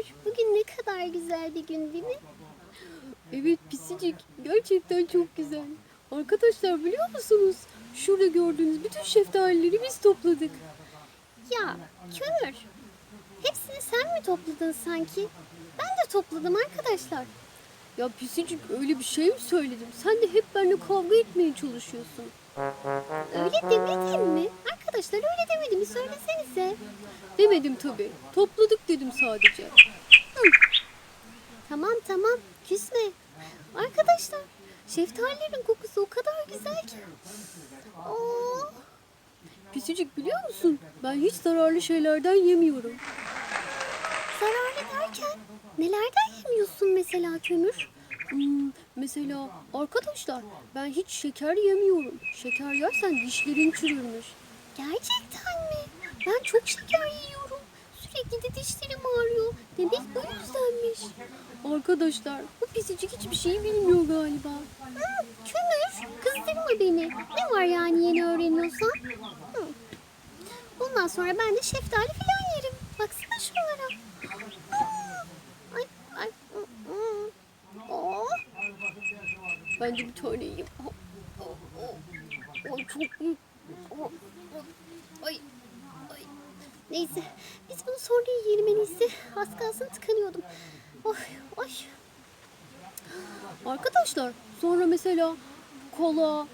Yağmur, bugün ne kadar güzel bir gün değil mi? Evet pisicik, gerçekten çok güzel. Arkadaşlar biliyor musunuz? Şurada gördüğünüz bütün şeftalileri biz topladık. Ya kör, hepsini sen mi topladın sanki? Ben de topladım arkadaşlar. Ya pisicik öyle bir şey mi söyledim? Sen de hep benimle kavga etmeye çalışıyorsun. Öyle demedim mi? Arkadaşlar öyle demedim mi? Söylesene. Söylesenize. Demedim tabii. Topladık dedim sadece. Tamam tamam küsme. Arkadaşlar şeftalilerin kokusu o kadar güzel ki. Oo, Pisicik biliyor musun? Ben hiç zararlı şeylerden yemiyorum. zararlı derken nelerden yemiyorsun mesela Kömür? Hmm, mesela arkadaşlar ben hiç şeker yemiyorum. Şeker yersen dişlerin çürürmüş. Gerçekten mi? Ben çok şeker yiyorum. Sürekli de dişlerim ağrıyor. Demek bu yüzdenmiş. Arkadaşlar bu pisicik hiçbir şey bilmiyor galiba. Hı, kömür, kızdırma beni. Ne var yani yeni öğreniyorsan? Hı. Bundan sonra ben de şeftali falan yerim. Baksana hı. Oh, Ben de bir tane yiyeyim. Ay çok. Ay, ay. Neyse, biz bunu sonra yiyelim en. Az kalsın tıkanıyordum. Oy, oy. Arkadaşlar sonra mesela kola,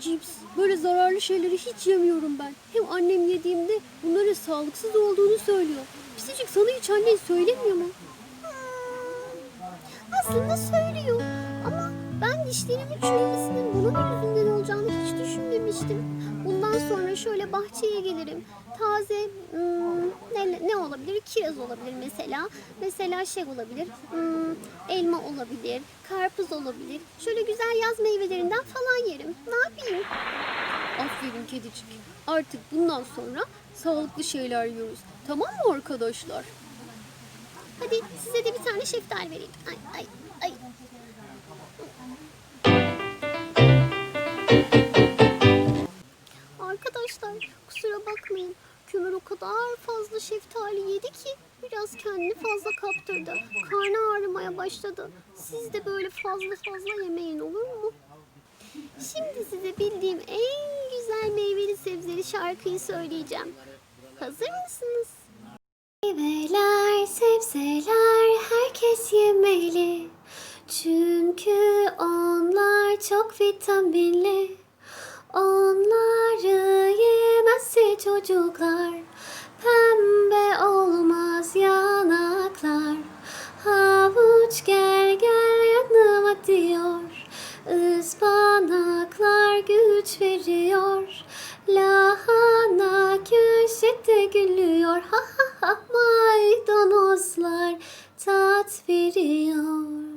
cips böyle zararlı şeyleri hiç yemiyorum ben. Hem annem yediğimde bunların sağlıksız olduğunu söylüyor. Pisicik sana hiç annen söylemiyor mu? Aslında söylüyor ama ben dişlerimin çürümesinin bunun yüzünden sonra şöyle bahçeye gelirim. Taze hmm, ne, ne olabilir? Kiraz olabilir mesela. Mesela şey olabilir. hmm, elma olabilir. Karpuz olabilir. Şöyle güzel yaz meyvelerinden falan yerim. Ne yapayım? Aferin kedicik. Artık bundan sonra sağlıklı şeyler yiyoruz. Tamam mı arkadaşlar? Hadi size de bir tane şeftali vereyim. Ay ay ay. Arkadaşlar kusura bakmayın. Kömür o kadar fazla şeftali yedi ki biraz kendini fazla kaptırdı. Karnı ağrımaya başladı. Siz de böyle fazla fazla yemeyin olur mu? Şimdi size bildiğim en güzel meyveli sebzeli şarkıyı söyleyeceğim. Hazır mısınız? Meyveler, sebzeler herkes yemeli. Çünkü onlar çok vitaminli. Onları yemezse çocuklar pembe olmaz yanaklar. Havuç gel gel yanıma diyor. Ispanaklar güç veriyor. Lahana köşede gülüyor. Ha ha ha maydanozlar tat veriyor.